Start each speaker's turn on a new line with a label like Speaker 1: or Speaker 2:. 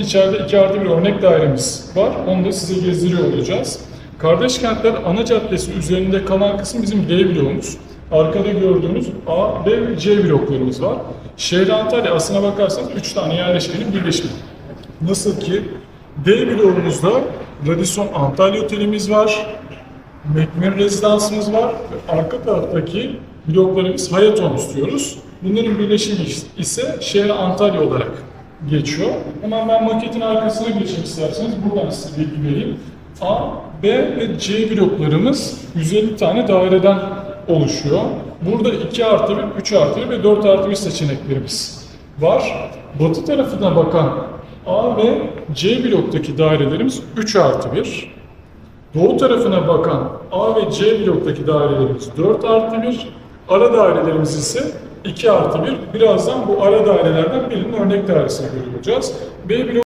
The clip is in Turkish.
Speaker 1: İçeride 2 artı bir örnek dairemiz var. Onu da size gezdiriyor olacağız. Kardeş kentler ana caddesi üzerinde kalan kısım bizim D bloğumuz. Arkada gördüğünüz A, B ve C bloklarımız var. Şehir Antalya aslına bakarsanız 3 tane yerleşkenin birleşimi. Nasıl ki D bloğumuzda Radisson Antalya Otelimiz var. Macmillan Rezidansımız var. Ve arka taraftaki bloklarımız Hayaton istiyoruz. Bunların birleşimi ise şehir Antalya olarak geçiyor. Hemen ben maketin arkasına geçeyim isterseniz. Buradan size bilgi vereyim. A, B ve C bloklarımız 150 tane daireden oluşuyor. Burada 2 artı 1, 3 artı 1 ve 4 artı 1 seçeneklerimiz var. Batı tarafına bakan A ve C bloktaki dairelerimiz 3 artı 1. Doğu tarafına bakan A ve C bloktaki dairelerimiz 4 artı 1. Ara dairelerimiz ise 2 artı 1. Birazdan bu ara dairelerden birinin örnek dairesini göreceğiz. B blok